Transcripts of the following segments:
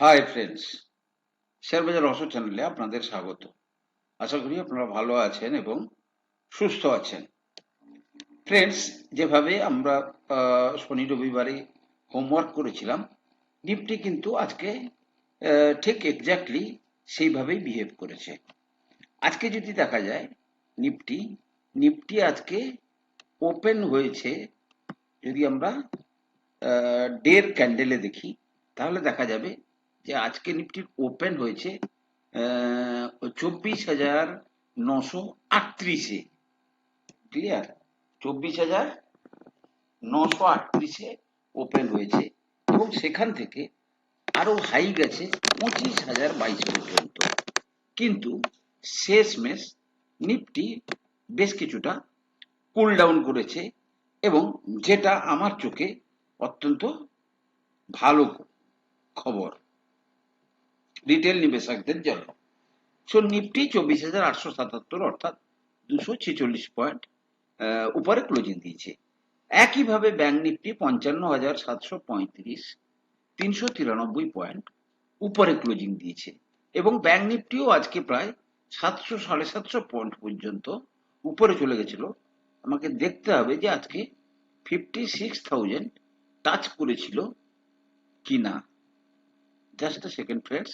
Hi friends শেয়ারবাজার রহস্য চ্যানেলে আপনাদের স্বাগত। আশা করি আপনারা ভালো আছেন এবং সুস্থ আছেন। ফ্রেন্ডস যেভাবে আমরা শনি রবিবারে হোমওয়ার্ক করেছিলাম নিফটি কিন্তু আজকে ঠিক এক্স্যাক্টলি সেইভাবেই বিহেভ করেছে। আজকে যদি দেখা যায় নিফটি নিফটি আজকে ওপেন হয়েছে, যদি আমরা ডের ক্যান্ডেলে দেখি, তাহলে দেখা যাবে যে আজকে নিফটি ওপেন হয়েছে চব্বিশ হাজার নশো আটত্রিশে। ক্লিয়ার চব্বিশ হাজার নশো আটত্রিশে ওপেন হয়েছে এবং সেখান থেকে আরও হাই গেছে পঁচিশ হাজার বাইশ পর্যন্ত। কিন্তু শেষমেশ নিফটি বেশ কিছুটা কুল ডাউন করেছে এবং যেটা আমার চোখে অত্যন্ত ভালো খবর। রিটেল নিবেশকদের জন্য। সো নিফটি চব্বিশ হাজার আটশো সাতাত্তর অর্থাৎ দুশো ছেচল্লিশ পয়েন্ট উপরে ক্লোজিং দিয়েছে। একইভাবে ব্যাংক নিফটি পঞ্চান্ন হাজার সাতশো পঁয়ত্রিশ, তিনশো তিরানব্বই পয়েন্ট উপরে ক্লোজিং দিয়েছে। এবং ব্যাংক নিফটিও আজকে প্রায় সাতশো, সাড়ে সাতশো পয়েন্ট পর্যন্ত উপরে চলে গেছিল। আমাকে দেখতে হবে যে আজকে ফিফটি সিক্স থাউজেন্ড টাচ করেছিল কি না জাস্ট সেকেন্ড ফ্রেন্ডস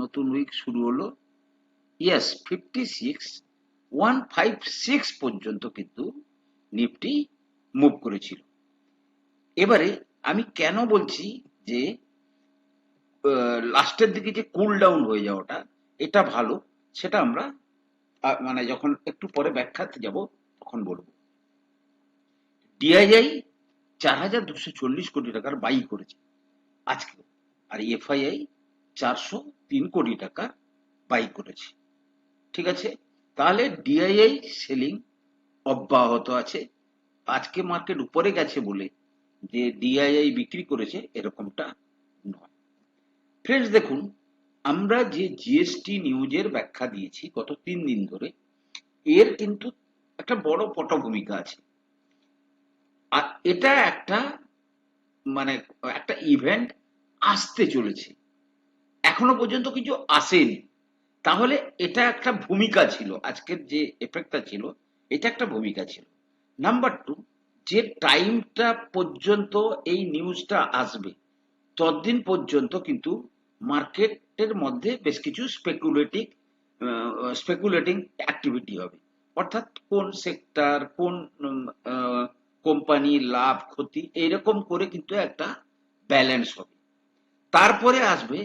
নতুন উইক শুরু হলো। Yes fifty six one five six পর্যন্ত কিন্তু নিফটি মুভ করেছিল। এবারে আমি কেন বলছি যে লাস্টের দিকে যে কুল ডাউন হয়ে যাওয়াটা, এটা ভালো, সেটা আমরা মানে যখন একটু পরে ব্যাখ্যাতে যাব, তখন বলব। ডিআইআই চার হাজার দুশো চল্লিশ কোটি টাকার বাই করেছে আজকে। আর এফআইআই চারশো তিন কোটি টাকা বাই করেছে। ঠিক আছে? তাহলে ডিআইআই সেলিং অব্যাহত আছে। আজকে মার্কেট উপরে গেছে বলে যে ডিআইআই বিক্রি করেছে এরকমটা নয়। ফ্রেন্ডস দেখুন, আমরা যে জিএসটি নিউজের ব্যাখ্যা দিয়েছি গত তিন দিন ধরে, এর কিন্তু একটা বড় পটভূমিকা আছে। আর এটা একটা মানে একটা ইভেন্ট আসতে চলেছে। এখনও পর্যন্ত কিছু আসেনি। তাহলে এটা একটা ভূমিকা ছিল, আজকের যে এফেক্টটা ছিল, এটা একটা ভূমিকা ছিল। নাম্বার টু যে টাইমটা পর্যন্ত এই নিউজটা আসবে, ততদিন পর্যন্ত কিন্তু মার্কেটের মধ্যে বেশ কিছু স্পেকুলেটিভ স্পেকুলেটিং অ্যাক্টিভিটি হবে। অর্থাৎ কোন সেক্টর কোন কোম্পানি লাভ, ক্ষতি, এইরকম করে কিন্তু একটা ব্যালেন্স হবে। তারপরে আসবে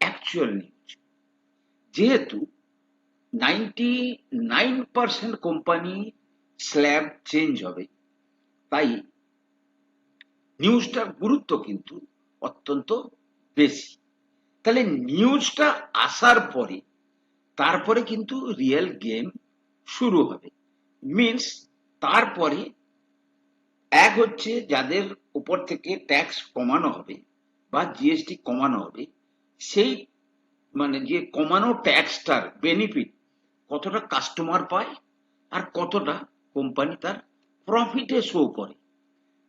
অ্যাকচুয়াল নিউজ যেহেতু ninety nine percent company slab change হবে, তাই নিউজটার গুরুত্ব কিন্তু অত্যন্ত বেশি। তাহলে নিউজটা আসার পরে, তারপরে কিন্তু রিয়েল গেম শুরু হবে। মিন্স তারপরে এক হচ্ছে যাদের উপর থেকে ট্যাক্স কমানো হবে বা জিএসটি কমানো হবে সেই মানে যে কমানো ট্যাক্সটার বেনিফিট কতটা কাস্টমার পায় আর কতটা কোম্পানি তার প্রফিটে শো করে।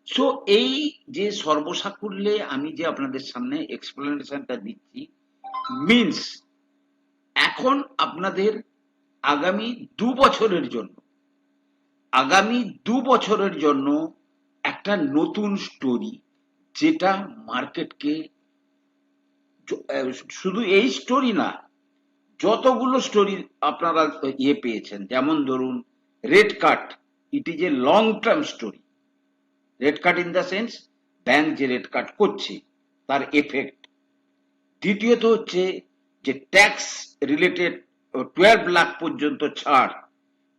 সো এই যে সর্বসাকুল্যে আমি যে আপনাদের সামনে এক্সপ্লেনেশনটা দিচ্ছি মিন্স এখন আপনাদের আগামী দু বছরের জন্য, আগামী দু বছরের জন্য একটা নতুন স্টোরি যেটা মার্কেটকে শুধু এই স্টোরি না, যতগুলো স্টোরি আপনারা ইয়ে পেয়েছেন, যেমন ধরুন red cut it is a long term story red cut in the sense bank যে রেড কাট করছে, তার এফেক্ট দ্বিতীয়ত হচ্ছে যে ট্যাক্স রিলেটেড টুয়েলভ লাখ পর্যন্ত ছাড়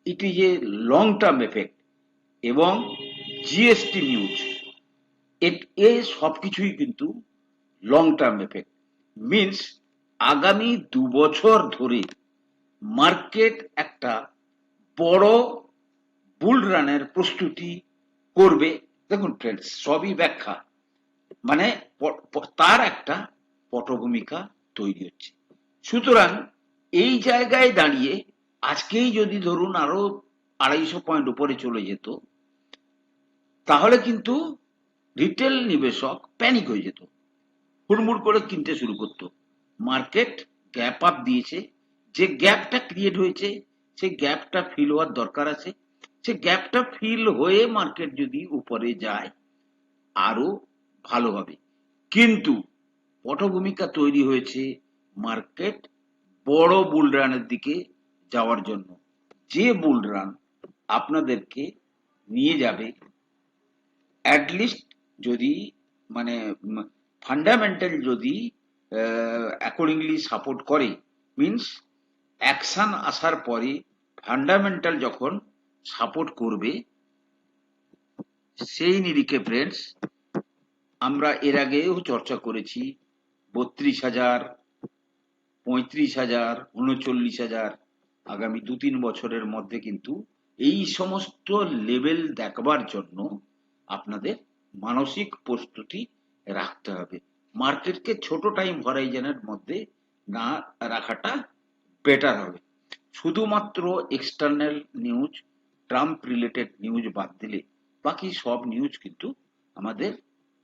it is a long term effect এবং জিএসটি নিউজ এ সবকিছুই কিন্তু লং টার্ম এফেক্ট মিন্স আগামী দু বছর ধরে মার্কেট একটা বড় বুল রানের প্রস্তুতি করবে। দেখুন ফ্রেন্ডস সবই ব্যাখ্যা। মানে তার একটা পটভূমিকা তৈরি হচ্ছে। সুতরাং এই জায়গায় দাঁড়িয়ে আজকেই যদি ধরুন আরও আড়াইশো পয়েন্ট উপরে চলে যেত, তাহলে কিন্তু রিটেল নিবেশক প্যানিক হয়ে যেত। হুড়মুড় করে কিনতে শুরু করতো। মার্কেট গ্যাপ আপ দিয়েছে। যে গ্যাপটা ক্রিয়েট হয়েছে সেই গ্যাপটা ফিল হওয়ার দরকার আছে। সে গ্যাপটা ফিল হয়ে মার্কেট যদি উপরে যায়, আরও ভালো হবে। কিন্তু পটভূমিকা তৈরি হয়েছে মার্কেট বড় বুল রানের দিকে যাওয়ার জন্য। যে বুল রান আপনাদেরকে নিয়ে যাবে অ্যাটলিস্ট যদি মানে ফান্ডামেন্টাল যদি অ্যাকর্ডিংলি সাপোর্ট করে মিন্স অ্যাকশন আসার পরে ফান্ডামেন্টাল যখন সাপোর্ট করবে, সেই নিরিখে ফ্রেন্ডস আমরা এর আগেও চর্চা করেছি, বত্রিশ হাজার, পঁয়ত্রিশ হাজার, উনচল্লিশ হাজার, আগামী দু তিন বছরের মধ্যে কিন্তু এই সমস্ত লেভেল দেখবার জন্য আপনাদের মানসিক প্রস্তুতি রাখতে হবে। মার্কেটকে ছোট টাইম হরাইজনের মধ্যে না রাখাটা বেটার হবে। শুধুমাত্র external news Trump related news বাদ দিলে বাকি সব নিউজ কিন্তু আমাদের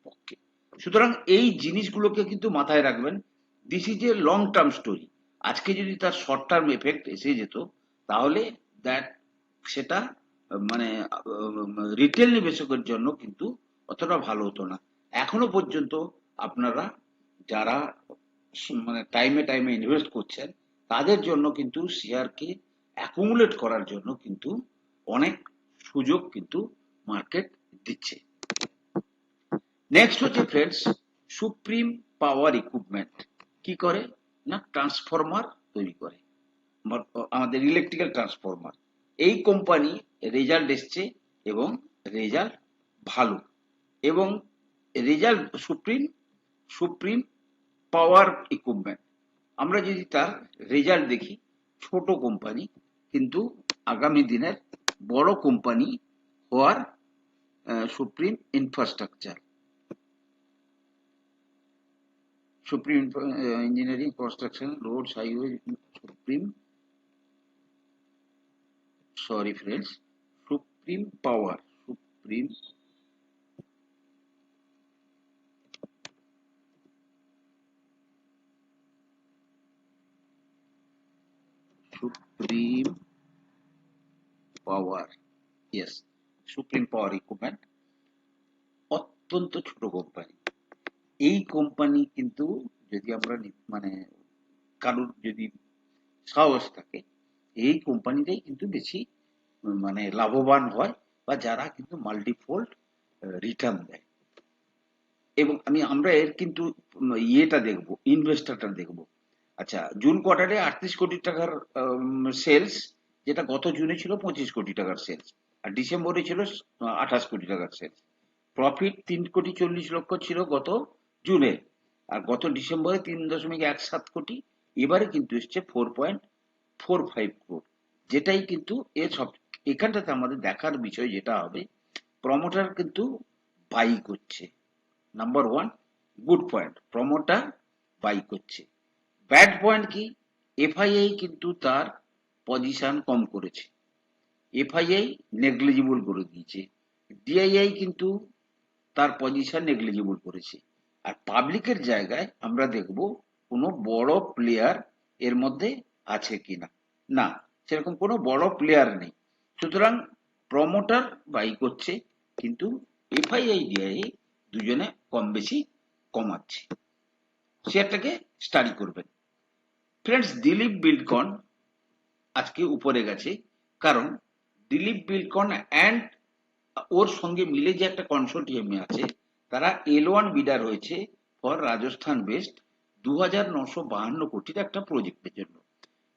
পক্ষে। সুতরাং এই জিনিসগুলোকে কিন্তু মাথায় রাখবেন। This is a long term story আজকে যদি তার শর্ট টার্ম এফেক্ট এসে যেত, তাহলে দ্যাট সেটা মানে রিটেল নিবেশকের জন্য কিন্তু অতটা ভালো হতো না। এখনও পর্যন্ত আপনারা যারা মানে টাইমে টাইমে ইনভেস্ট করছেন, তাদের জন্য কিন্তু শেয়ারকে অ্যাকুমুলেট করার জন্য কিন্তু অনেক সুযোগ কিন্তু মার্কেট দিচ্ছে। নেক্সট হচ্ছে ফ্রেন্ডস সুপ্রিম পাওয়ার ইকুইপমেন্ট কি করে? না ট্রান্সফরমার তৈরি করে। আমাদের ইলেকট্রিক্যাল ট্রান্সফরমার এই কোম্পানি রেজাল্ট এসছে এবং রেজাল্ট ভালো। এবং result Supreme Supreme Power Equipment আমরা যদি তার রেজাল্ট দেখি, ছোট কোম্পানি কিন্তু আগামী দিনের বড় কোম্পানি হওয়ার Supreme Infrastructure Supreme engineering construction roads highway Supreme sorry friends Supreme Power Supreme Supreme Power yes Supreme Power Equipment অত্যন্ত ছোট কোম্পানি এই কোম্পানি কিন্তু যদি আমরা মানে কারোর যদি সাহস থাকে, এই কোম্পানিটাই কিন্তু বেশি মানে লাভবান হয় বা যারা কিন্তু মাল্টিফোল্ড রিটার্ন দেয়। এবং আমি, আমরা এর কিন্তু ইয়েটা দেখব ইনভেস্টারটা দেখব। আচ্ছা জুন কোয়ার্টারে আটত্রিশ কোটি টাকার সেলস যেটা গত জুনে ছিল পঁচিশ কোটি টাকার সেলস আর ডিসেম্বরে ছিল আঠাশ কোটি টাকার সেলস প্রফিট তিন কোটি চল্লিশ লক্ষ ছিল গত জুনে আর গত ডিসেম্বরে তিন দশমিক এক সাত কোটি। এবারে কিন্তু এসছে four point four five crore যেটাই কিন্তু এ সব, এখানটাতে আমাদের দেখার বিষয় যেটা হবে প্রমোটার কিন্তু বাই করছে। Number one good point promoter buy করছে। ব্যাড পয়েন্ট কি? এফআইআই কিন্তু তার পজিশন কম করেছে। এফআইআই নেগলিজিবল করে দিয়েছে। ডিআইআই কিন্তু তার পজিশন নেগলিজিবল করেছে। আর পাবলিকের জায়গায় আমরা দেখব কোনো বড় প্লেয়ার এর মধ্যে আছে কিনা। না, সেরকম কোনো বড় প্লেয়ার নেই। সুতরাং প্রমোটার বাই করছে, কিন্তু এফআইআই ডিআইআই দুজনে কম বেশি কমাচ্ছে শেয়ারটাকে স্টাডি করবেন। ফ্রেন্ডস দিলীপ বিল্ডকন আজকে উপরে গেছে কারণ দিলীপ বিল্ডকন অ্যান্ড ওর সঙ্গে মিলে যে একটা কনসোর্টিয়ামে আছে তারা এল ওয়ান বিডার হয়েছে ফর রাজস্থান বেস্ট দু হাজার নশো বাহান্ন কোটির একটা প্রজেক্টের জন্য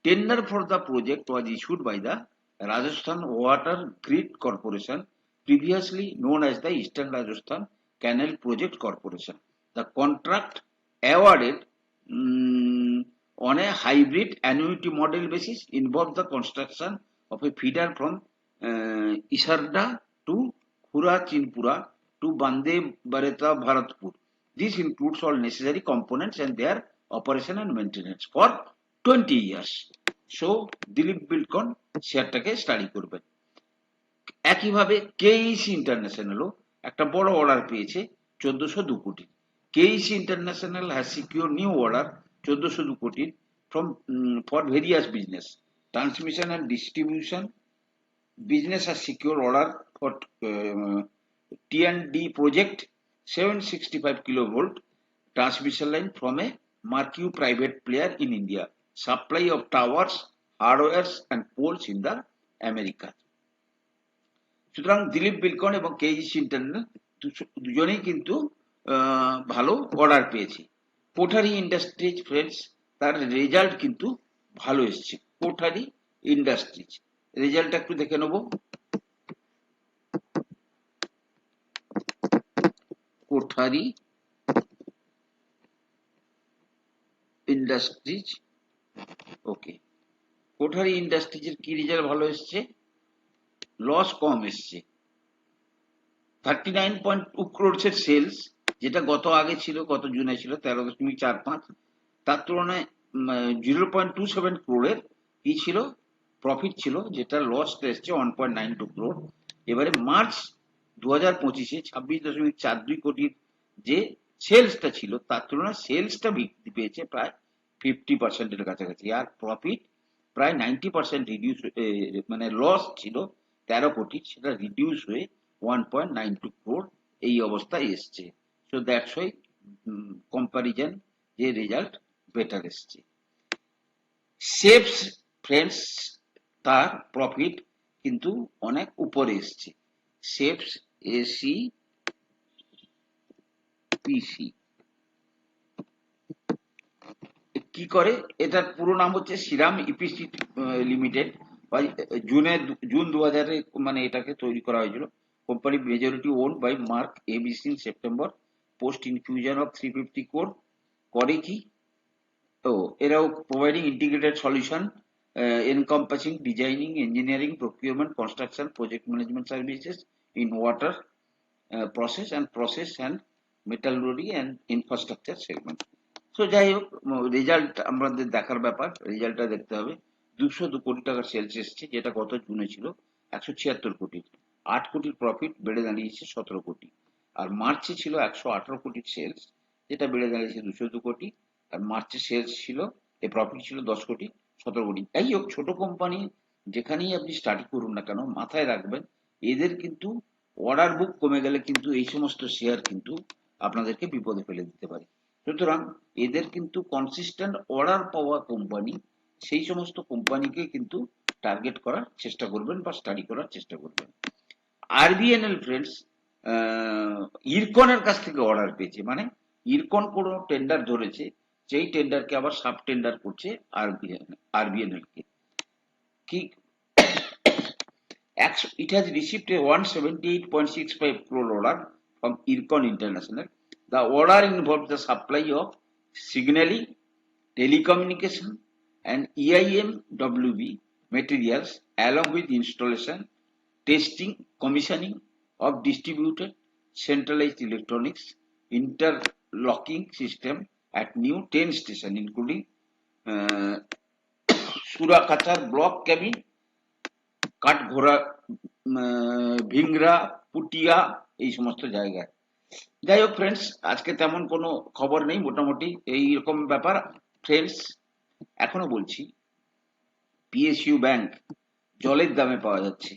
tender for the project was issued by the Rajasthan water grid corporation known as the Eastern Rajasthan Canal Project Corporation. The contract awarded mm, on a hybrid annuity model basis involved the construction of a feeder from uh, Isarda to Khura Chinpura to Bande Bareta Bharatpur. This includes all necessary components and their operation and maintenance for 20 years. So, Dilip Bilkon শেয়ারটাকে study করবেন একইভাবে KC ইন্টারন্যাশনালও একটা বড় order পেয়েছে চোদ্দশো দু কোটি KEC International 1400 crore from for various business transmission and distribution business R secure order for T D project seven sixty five kilo volt transmission line from a marquee private player in India supply of towers hardwares and poles in the America সুতরাং দিলীপ বিলকন এবং KGs internal দুজনেই কিন্তু ভালো order পেয়েছি। Kothari industries friends তার result কিন্তু ভালো এসেছে। কোঠারি ইন্ডাস্ট্রিজ রেজাল্টটা একটু দেখে নেব। কোঠারি ইন্ডাস্ট্রিজ ওকে কোঠারি ইন্ডাস্ট্রিজের কি রেজাল্ট ভালো এসেছে? লস কম এসছে। থার্টি নাইন পয়েন্ট টু ক্রোডসের সেলস যেটা গত আগে ছিল, গত জুনে ছিল, তেরো দশমিক চার পাঁচ। তার তুলনায় জিরো পয়েন্ট টু সেভেন ক্রোডের কি ছিল প্রফিট ছিল, যেটা লস এসছে one point nine two crore এবারে মার্চ দু হাজার পঁচিশে ছাব্বিশ দশমিক চার দুই কোটির যে সেলসটা ছিল, তার তুলনায় সেলসটা বৃদ্ধি পেয়েছে প্রায় ফিফটি পার্সেন্টের কাছাকাছি। আর প্রফিট প্রায় নাইনটি পার্সেন্ট রিডিউস মানে লস ছিল তেরো কোটি, সেটা রিডিউস হয়ে one point nine two crore এই অবস্থায় এসছে। সো দ্যাটস ওয়াই কম্পারিজন যে রেজাল্ট বেটার এসছে সেভস ফ্রেন্ডস তার প্রফিট কিন্তু অনেক উপরে এসছে। সেভস এসি পিসি কি করে? এটার পুরো নাম হচ্ছে শ্রীরাম ইপিসি লিমিটেড জুনে, জুন দু হাজারে মানে এটাকে তৈরি করা হয়েছিল। Company majority own by mark ABC September post infusion of three fifty crore করে কি তো এরাও providing integrated solution encompassing designing, engineering, procurement, construction, project management services in water uh, process and process and metallurgy and infrastructure segment. So যাই হোক result আমাদের দেখার ব্যাপার রেজাল্টটা দেখতে হবে দুশো দু কোটি টাকার সেলস এসছে যেটা গত জুনে ছিল একশো ছিয়াত্তর কোটি আট কোটির প্রফিট বেড়ে দাঁড়িয়েছে সতেরো কোটি আর মার্চে ছিল একশো আঠারো কোটির সেলস যেটা বেড়ে দাঁড়িয়েছে দুশো দু কোটি। আর মার্চে সেলস ছিল, এ প্রফিট ছিল দশ কোটি, সতেরো কোটি। যাই হোক, ছোট কোম্পানি যেখানেই আপনি স্টাডি করুন না কেন, মাথায় রাখবেন, এদের কিন্তু অর্ডার বুক কমে গেলে কিন্তু এই সমস্ত শেয়ার কিন্তু আপনাদেরকে বিপদে ফেলে দিতে পারে। সুতরাং এদের কিন্তু কনসিস্টেন্ট অর্ডার পাওয়া কোম্পানি সেই সমস্ত কোম্পানিকে কিন্তু টার্গেট করার চেষ্টা করবেন বা স্টাডি করার চেষ্টা করবেন। আরবিএনএল ফ্রেন্ডস ইরকনের কাছ থেকে অর্ডার পেয়েছে মানে ইরকন কোনো টেন্ডার ধরেছে সেই টেন্ডারকে আবার সাব টেন্ডার করছে আরবিএনএল কে কি it has received a 178.65 crore order from Ircon International. The order involves the supply of signaling, telecommunication, and E EIMWB materials along with installation, testing, commissioning of distributed centralized electronics interlocking system at new 10 stations, including uh, Surakachar block cabin, কাঠঘোড়া উম, ভিংরা পুটিয়া এই সমস্ত জায়গায় যাই হোক friends আজকে তেমন কোনো খবর নেই মোটামুটি এই রকম ব্যাপার ফ্রেন্ডস এখনও বলছি পিএসইউ ব্যাংক জলের দামে পাওয়া যাচ্ছে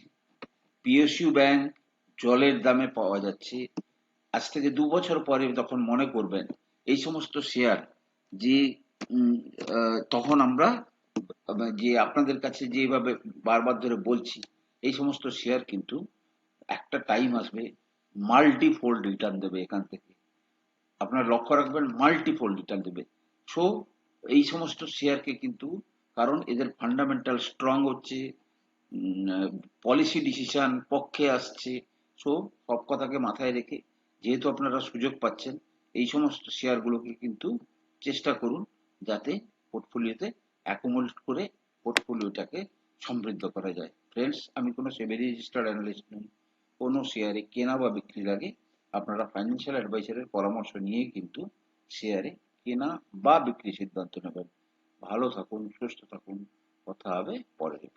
পিএসইউ ব্যাংক জলের দামে পাওয়া যাচ্ছে। আজ থেকে দু বছর পরে যখন মনে করবেন, এই সমস্ত শেয়ার যে তখন আমরা, যে আপনাদের কাছে যেভাবে বারবার ধরে বলছি, এই সমস্ত শেয়ার কিন্তু একটা টাইম আসবে মাল্টিফোল্ড রিটার্ন দেবে এখান থেকে। আপনার লক্ষ্য রাখবেন মাল্টিফোল্ড রিটার্ন দেবে। সো এই সমস্ত শেয়ারকে কিন্তু, কারণ এদের ফান্ডামেন্টাল স্ট্রং হচ্ছে পলিসি ডিসিশন পক্ষে আসছে সো সব কথাকে মাথায় রেখে যেহেতু আপনারা সুযোগ পাচ্ছেন, এই সমস্ত শেয়ারগুলোকে কিন্তু চেষ্টা করুন যাতে পোর্টফোলিওতে অ্যাকুমুলেট করে পোর্টফোলিওটাকে সমৃদ্ধ করা যায়। ফ্রেন্ডস আমি কোনো সেভি রেজিস্টার্ড অ্যানালিস্ট নই। কোনো শেয়ারে কেনা বা বিক্রির আগে আপনারা ফাইন্যান্সিয়াল অ্যাডভাইসারের পরামর্শ নিয়ে কিন্তু শেয়ারে কেনা বা বিক্রি সিদ্ধান্ত নেবেন। ভালো থাকুন, সুস্থ থাকুন। কথা হবে পরের।